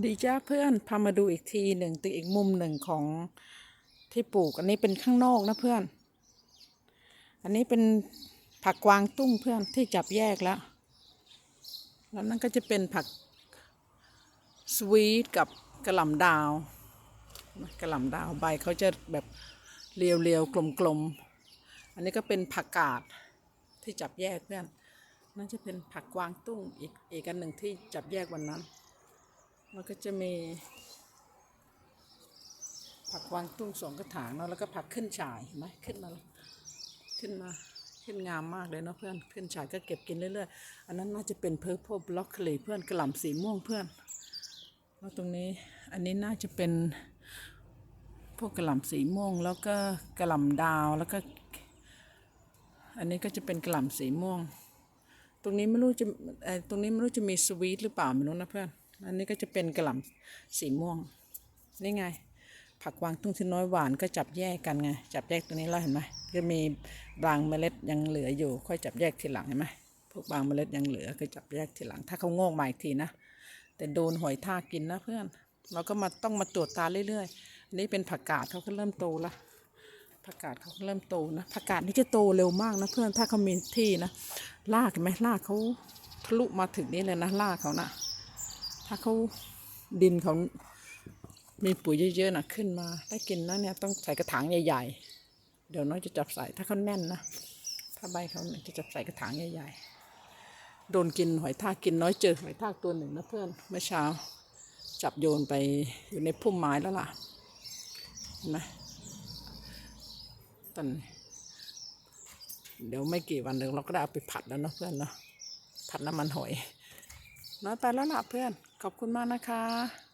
ดีจ้าเพื่อนพามาดูอีกทีหนึ่งตึกอีกมุมหนึ่งของที่ปลูก อันนี้เป็นข้างนอกนะเพื่อน อันนี้เป็นผักกวางตุ้งเพื่อนที่จับแยกแล้ว แล้วนั่นก็จะเป็นผักสวีทกับกระหล่ำดาวกระหล่ำดาวใบเขาจะแบบเรียวๆกลมๆ อันนี้ก็เป็นผักกาดที่จับแยกเพื่อนนั่นจะเป็นผักกวางตุ้งอีกอีกอันหนึ่งที่จับแยกวันนั้น มันก็จะมีผักวางตุ้งสองกระถางเนาะแล้วก็ผักขึ้นฉายเห็นไหมขึ้นมาขึ้นมาขึ้นงามมากเลยเนาะเพื่อนขึ้นฉายก็เก็บกินเรื่อยๆ อันนั้นน่าจะเป็น purple broccoli เพื่อนกระหล่ำสีม่วงเพื่อนแล้วตรงนี้อันนี้น่าจะเป็นพวกกระหล่ำสีม่วง แล้วก็กระหล่ำดาวแล้วก็ อันนี้ก็จะเป็นกระหล่ำสีม่วง ตรงนี้ไม่รู้จะเออตรงนี้ไม่รู้จะมีสวีทหรือเปล่าไม่รู้นะเพื่อน อันนี้ก็จะเป็นกระหล่ำสีม่วง นี่ไง ผักวางตุ้งที่น้อยหวานก็จับแยกกันไง จับแยกตรงนี้แล้วเห็นไหมก็มีบางเมล็ดยังเหลืออยู่ ค่อยจับแยกทีหลังเห็นไหมพวกบางเมล็ดยังเหลือก็จับแยกทีหลัง ถ้าเขาโงอกมาอีกทีนะ แต่โดนหอยทากกินนะเพื่อน เราก็มาต้องมาตรวจตาเรื่อยๆ อันนี้เป็นผักกาดเขาก็เริ่มโตละผักกาดเขาเริ่มโตนะผักกาดนี่จะโตเร็วมากนะเพื่อนถ้าเขามีที่นะรากเห็นไหมรากเขาทะลุมาถึงนี่เลยนะรากเขาน่ะ ถ้าเขาดินเขามีปุ๋ยเยอะๆนะขึ้นมาได้กินนะเนี่ยต้องใส่กระถางใหญ่ๆ เดี๋ยวน้อยจะจับใส่ถ้าเขาแน่นนะถ้าใบเขาเนี่ยจะจับใส่กระถางใหญ่ๆ โดนกินหอยทากกินน้อยเจอหอยทากตัวหนึ่งนะเพื่อนเมื่อเช้า จับโยนไปอยู่ในพุ่มไม้แล้วล่ะเห็นไหมตอนเดี๋ยวไม่กี่วันเดี๋ยวเราก็ได้เอาไปผัดแล้วเนาะเพื่อนเนาะผัดน้ำมันหอยน้อยไปแล้วล่ะเพื่อน ขอบคุณมากนะคะ